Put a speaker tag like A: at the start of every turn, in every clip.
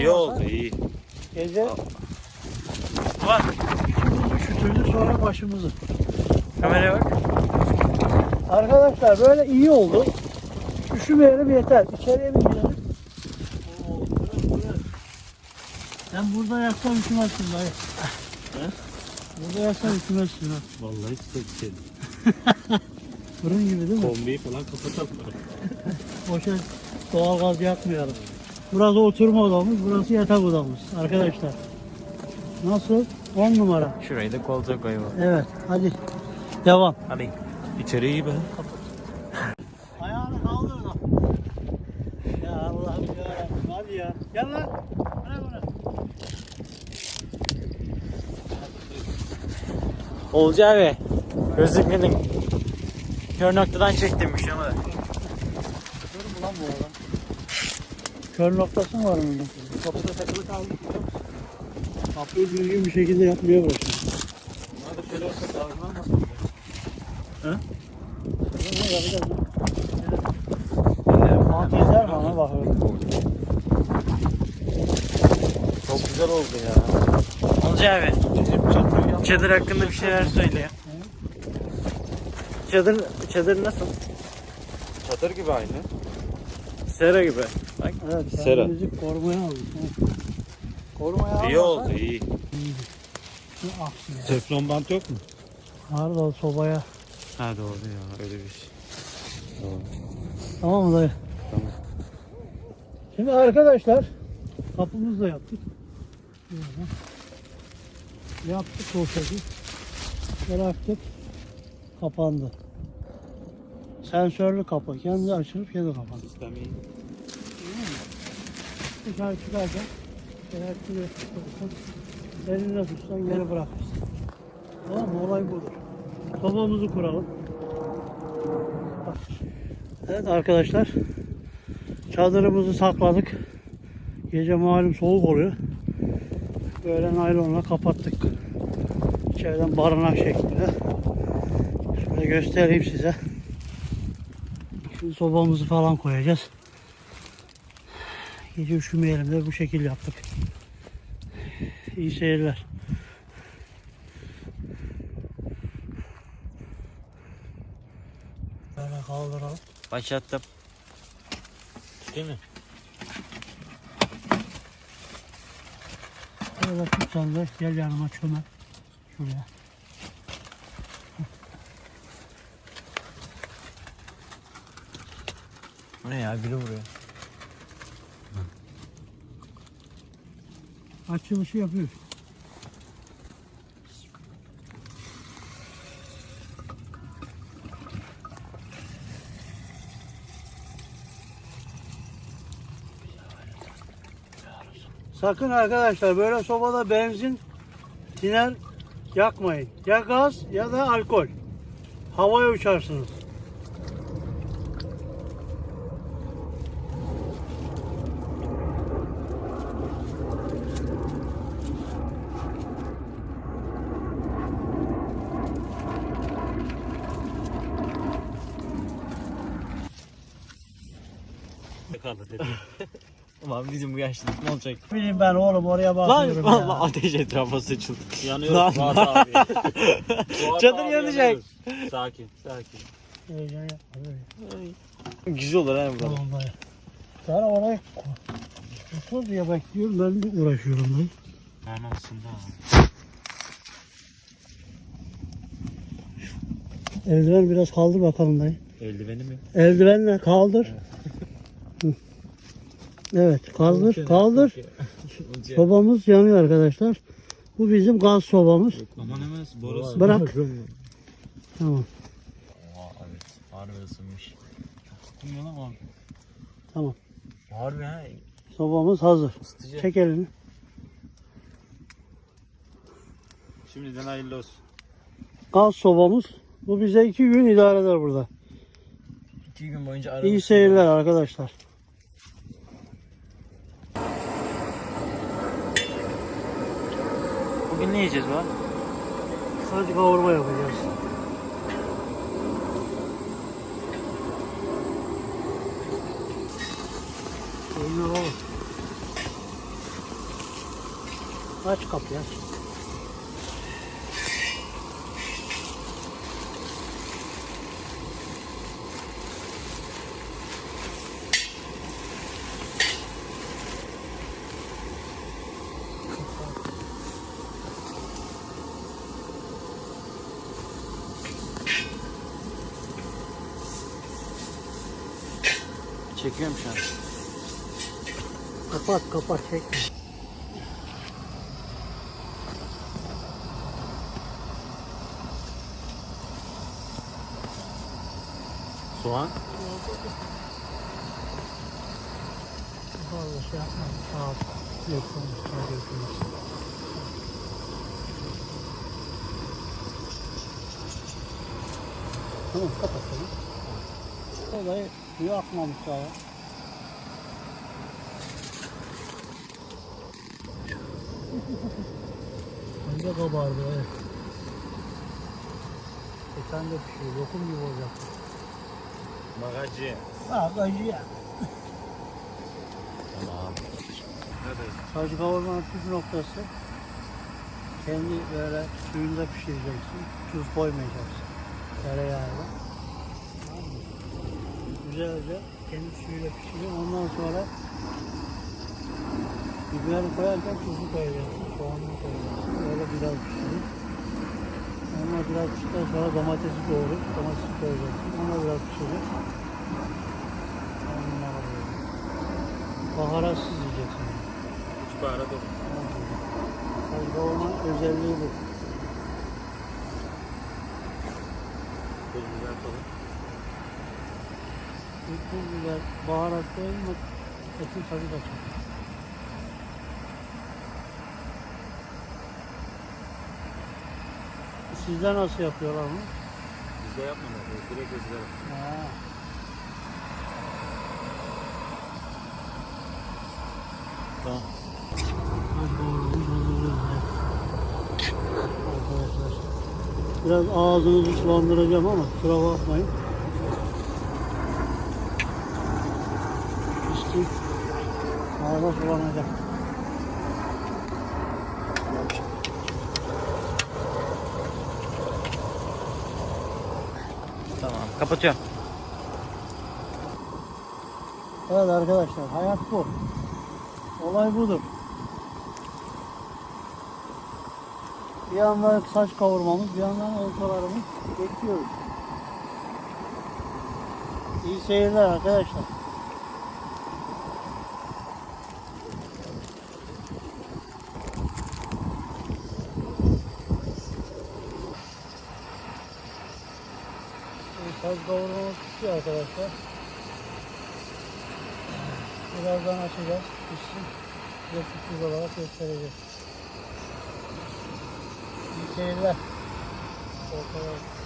A: İyi oldu iyi.
B: Gece
A: Var.
B: üşütürdü sonra başımızı.
A: Kameraya bak.
B: Arkadaşlar böyle iyi oldu. Üşümeyelim yeter. İçeriye bir girelim. Sen burada yatsan üşümezsin dayı. Burada yatsan üşümezsin ha.
A: Vallahi sıkıntı.
B: Fırın gibi değil mi?
A: Kombiyi falan kapatalım.
B: Boşa doğal gaz yakmayalım. Burası oturma odamız, burası yatak odamız arkadaşlar. Nasıl? 10 numara.
A: Şurayı da koltuğa koyalım.
B: Evet, hadi devam.
A: Hadi. İçeri iyi be.
B: Ayağını kaldır da. Ya Allah'ım yarabbim hadi ya. Gel lan. Bırak onu.
A: Olcu abi. Gözlüklerin kör noktadan çektirmiş ama.
B: Kör mü lan bu adam? Kör noktası mı var onun?
A: Kapıda takılı kaldı.
B: Kapıyı düzgün bir şekilde yapmaya başladı.
A: Bunlar da şöyle olsa.
B: Ne yapacağız lan? Fatih eder mi ona bakıyorum.
A: Çok güzel oldu ya. Olcu abi. Çadır hakkında bir şeyler söyle ya. Çadır, çadır nasıl?
C: Çadır gibi aynı.
A: Sera gibi. Bak.
B: Evet,
C: Sera.
B: kendimizi korumaya aldık. ha. Korumaya almasak.
C: İyi oldu iyi.
B: Ya.
C: Teflon bant yok mu?
B: Var da sobaya.
C: Ha doğru ya öyle bir şey.
B: Tamam mı dayı?
C: Tamam.
B: Şimdi arkadaşlar kapımızı da yaptık. Şuradan. Yaptık sohbeti. Bıraktık. Kapandı. Sensörlü kapı. Kendi açılıp kendi kapandı.
C: Sistem iyi.
B: Dışarı çıkarken eğer şuraya tutarsan elinde tutsan geri bırakırsın. Tamam mı? Olay budur. Sobamızı kuralım. Evet arkadaşlar. Çadırımızı sakladık. Gece malum soğuk oluyor. Böyle naylonla kapattık. İçeriden barınak şeklinde. Şöyle göstereyim size. Şimdi sobamızı falan koyacağız. Gece üşümeyelim de bu şekil yaptık. İyi seyirler. Böyle kaldıralım.
A: Başlattım. Değil mi?
B: Böyle tut sen de gel yanıma çömel. Şuraya.
A: Ne ya? Biri vuruyor.
B: Açılışı yapıyoruz. Sakın arkadaşlar böyle sobada benzin, tiner yakmayın. Ya gaz ya da alkol. Havaya uçarsınız.
A: Kaldı dedi. Bizim bu yaşlılık ne olacak?
B: Bileyim ben oğlum oraya bakıyorum
A: Lan
B: ya.
A: valla ateş etrafa saçıldı.
C: Yanıyor.
A: Lan.
C: Fuat abi. Fuat
A: Çadır
C: abi
A: yanacak.
C: yanıyoruz. Sakin sakin.
B: Heyecan yapma, böyle.
A: Güzel olur ha burada.
B: Tamam dayı. Sen oraya otur diye bekliyorum. Ben de uğraşıyorum dayı.
C: Anasında.
B: Eldiven biraz kaldır bakalım dayı.
C: Eldiveni mi?
B: Eldivenle kaldır. Evet kaldır kaldır. Sobamız yanıyor arkadaşlar. Bu bizim gaz sobamız.
C: Aman hemen borusu.
B: Bırak. Tamam
A: Oha evet. Harbi ısınmış.
C: Tutmuyor lan o.
B: tamam.
A: Harbi ha.
B: Sobamız hazır.
A: Isıtıcı.
B: Çek elini.
C: Şimdiden hayırlı olsun.
B: Gaz sobamız. Bu bize iki gün idare eder burada.
A: İki gün boyunca.
B: İyi seyirler arkadaşlar.
A: Bugün ne yiyeceğiz baba?
B: Sadece kavurma yapacağız. Uyuyor oğlum. Aç kapıyı aç.
A: Çekiyorum şu an.
B: Kapat kapat çekme.
C: Soğan.
B: Fazla şey yapma. Sağ ol. Yok öpüyoruz. Tamam kapat tamam. Olayı suyu akmamış daha ya. Bence kabardı evet. Geçen de pişiyor. Lokum gibi olacak.
C: Magacı.
B: Ha acı ya.
C: Tamam.
B: Sacı kavurmanın püf noktası kendi böyle suyunda pişireceksin. Tuz koymayacaksın. Tereyağıyla. Güzelce kendi suyuyla pişireceksin. Ondan sonra biberi koyarken tuzu koyacaksın. Soğanını koyacaksın. Böyle biraz pişirir. Onunla biraz piştikten sonra domatesi doğrup domatesi koyacaksın. Ona biraz pişirecek. Onunla böyle. Baharatsız yiyeceksin.
C: Üç baharat olsun.
B: Kavurma özelliği bu.
C: Pul biber falan.
B: Pul biber, baharat mı etin tadı kaçar. Sizde nasıl yapıyorlar bunu?
C: Bizde yapmıyorlar. Direkt özler.
B: Ha.
C: Tamam.
B: Biraz ağzınızı sulandıracağım ama kusura bakmayın. Ağza sulanacak.
A: Tamam kapatıyorum.
B: Evet arkadaşlar hayat bu. Olay budur. Bir yandan saç kavurmamız, bir yandan oltalarımız bekliyoruz. İyi seyirler arkadaşlar. Saç kavurmamız pişiyor arkadaşlar. Birazdan açacağız. Pişsin. Size sürpriz olarak göstereceğiz. İyi seyirler. Ortalar.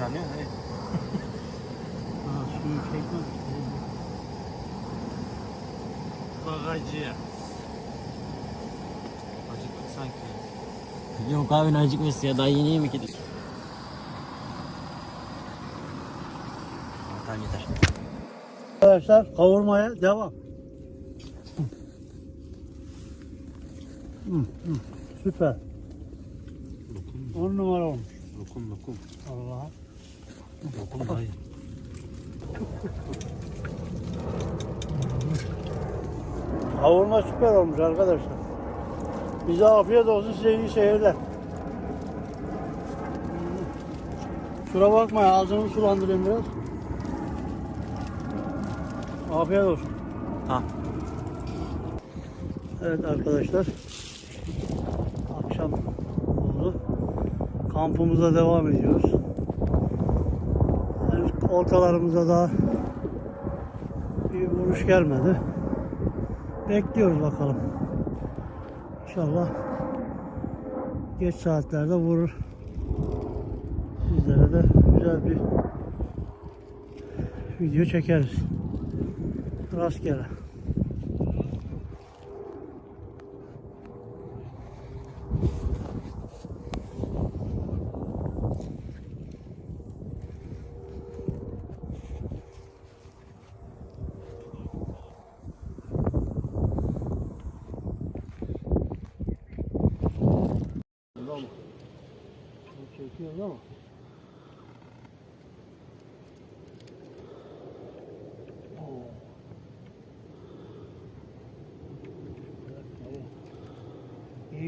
C: Yani ne?
B: Ha, suyu çekmek istedim.
C: Magacı. Acıktık sanki.
A: Yok abi ne acıkmışsın ya daha yeni yemek yedik. Tamam yeter.
B: Arkadaşlar kavurmaya devam. Hı, hı, Süper.
C: Lokum.
B: On numara olmuş.
C: Lokum lokum.
B: Allah'a.
C: Lokum dayı.
B: Kavurma süper olmuş arkadaşlar. Bize afiyet olsun size iyi seyirler. Şura bakma ya, ağzını sulandırayım biraz. Afiyet olsun.
A: Ha.
B: Evet arkadaşlar. Akşam oldu. Kampımıza devam ediyoruz. Daha ciddi bir vuruş gelmedi. Bekliyoruz bakalım. İnşallah geç saatlerde vurur. Sizlere de güzel bir video çekeriz. Rastgele.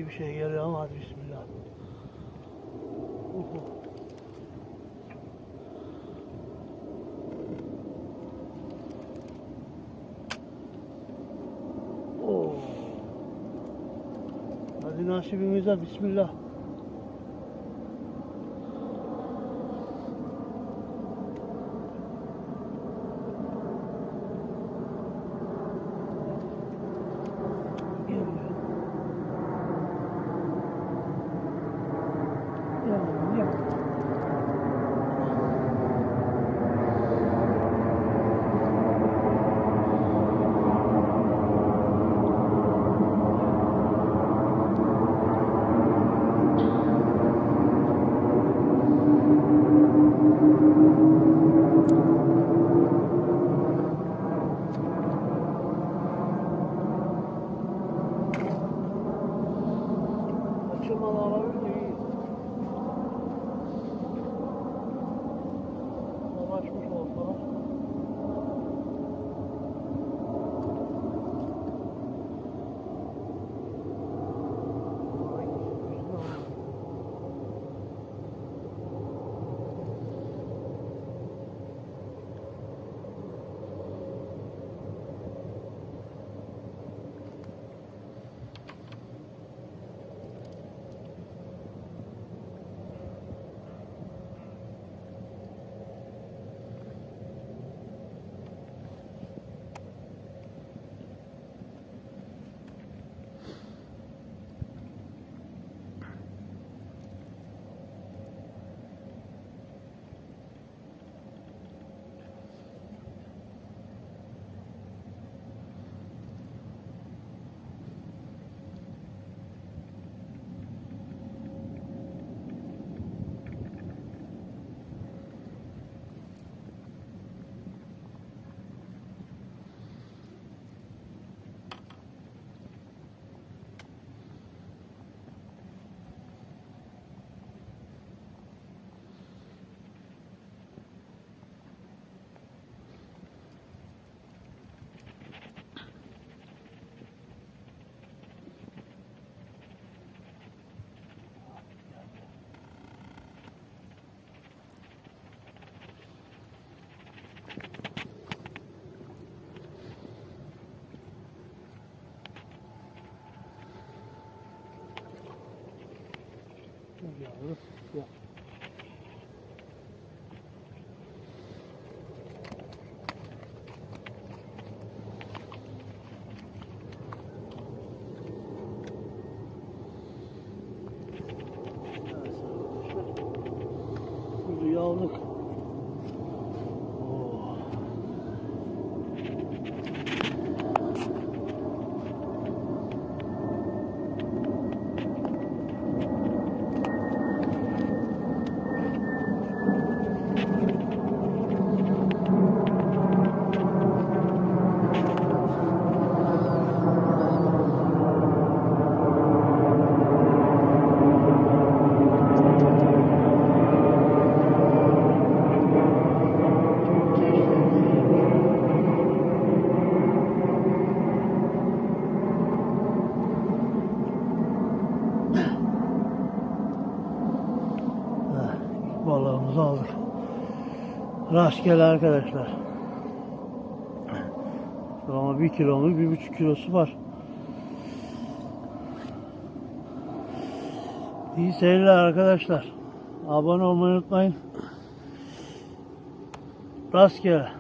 B: İyi bir şey geliyor ama bismillah. Uhu. Oo. Hadi nasibimize bismillah. 这两个都 Balığımızı aldık. Rastgele arkadaşlar. Ama bir kiloluk, bir buçuk kilosu var. İyi seyirler arkadaşlar. Abone olmayı unutmayın. Rastgele.